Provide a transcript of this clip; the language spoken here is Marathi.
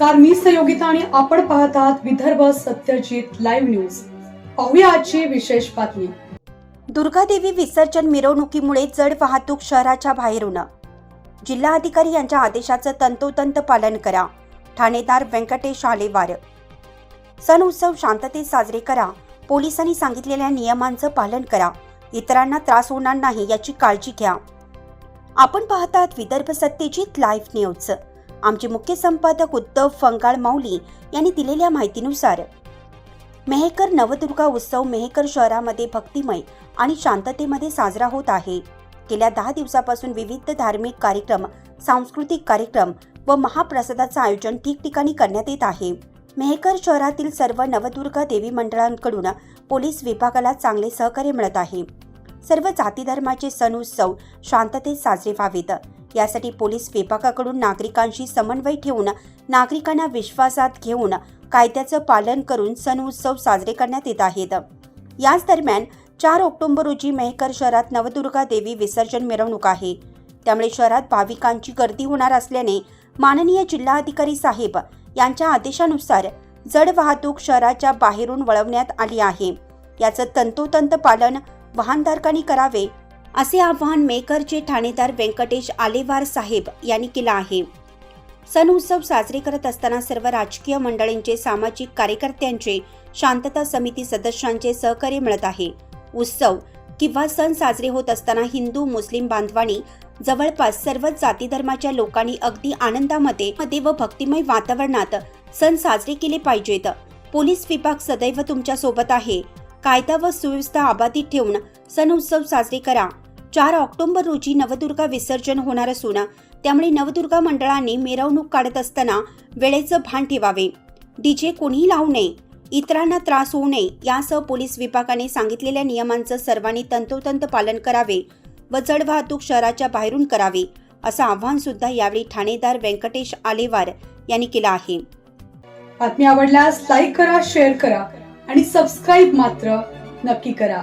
नमस्कार मी सहयोगिता आणि आपण पाहत आहात विदर्भ सत्यजित लाईव्ह न्यूज. पाहूया आजची विशेष बातमी. दुर्गादेवी विसर्जन मिरवणुकीमुळे जड वाहतूक शहराच्या बाहेरून. जिल्हाधिकारी यांच्या आदेशाचं तंतोतंत पालन करा. ठाणेदार व्यंकटेश आलेवार. सण उत्सव शांततेत साजरे करा. पोलिसांनी सांगितलेल्या नियमांचं पालन करा. इतरांना त्रास होणार नाही याची काळजी घ्या. आपण पाहतात विदर्भ सत्यजित लाईव्ह न्यूज. आमचे मुख्य संपादक उद्धव फंगाळ माऊली यांनी दिलेल्या माहितीनुसार मेहेकर नवदुर्गा उत्सव मेहेकर शहरामध्ये भक्तिमय आणि शांततेमध्ये साजरा होत आहे. गेल्या दहा दिवसापासून विविध धार्मिक कार्यक्रम सांस्कृतिक कार्यक्रम व महाप्रसादाचं आयोजन ठिकठिकाणी करण्यात येत आहे. मेहकर शहरातील सर्व नवदुर्गा देवी मंडळांकडून पोलीस विभागाला चांगले सहकार्य मिळत आहे. सर्व जाती धर्माचे सण उत्सव शांततेत साजरे व्हावेत. यासाठी पोलीस विभागाकडून नागरिकांशी समन्वय ठेवून नागरिकांना विश्वासात घेऊन कायद्याचं पालन करून सण उत्सव साजरे करण्यात येत आहेत. याच दरम्यान चार ऑक्टोबर रोजी मेहकर शहरात नवदुर्गा देवी विसर्जन मिरवणूक आहे. त्यामुळे शहरात भाविकांची गर्दी होणार असल्याने माननीय जिल्हाधिकारी साहेब यांच्या आदेशानुसार जड वाहतूक शहराच्या बाहेरून वळवण्यात आली आहे. याचं तंतोतंत पालन वाहनधारकांनी करावे असे आव्हान मेकरचे ठाणेदार व्यंकटेश आलेवार साहेब यांनी केलं आहे. सण उत्सव साजरे करत असताना सर्व राजकीय मंडळींचे सामाजिक कार्यकर्त्यांचे शांतता समिती सदस्यांचे सहकार्य मिळत आहे. उत्सव किंवा सण साजरे होत असताना हिंदू मुस्लिम बांधवांनी जवळपास सर्वच जाती धर्माच्या लोकांनी अगदी आनंदामध्ये मध्ये व भक्तिमय वातावरणात सण साजरे केले पाहिजेत. पोलीस विभाग सदैव तुमच्यासोबत आहे. कायदा व सुव्यवस्था अबाधित ठेवून सण उत्सव साजरे करा. चार ऑक्टोबर रोजी नवदुर्गा विसर्जन होणार असून त्यामुळे नवदुर्गा मंडळाने मिरवणूक काढत असताना वेळेचं भान ठेवावे. डीजे कोणीही लावू नये इतरांना त्रास होऊ नये यासह पोलीस विभागाने सांगितलेल्या नियमांचं सर्वांनी तंतोतंत पालन करावे व जड वाहतूक शहराच्या बाहेरून करावी असं आव्हान सुद्धा यावेळी ठाणेदार व्यंकटेश आलेवार यांनी केलं आहे. बातमी आवडल्यास लाईक करा शेअर करा आणि सबस्क्राईब मात्र नक्की करा.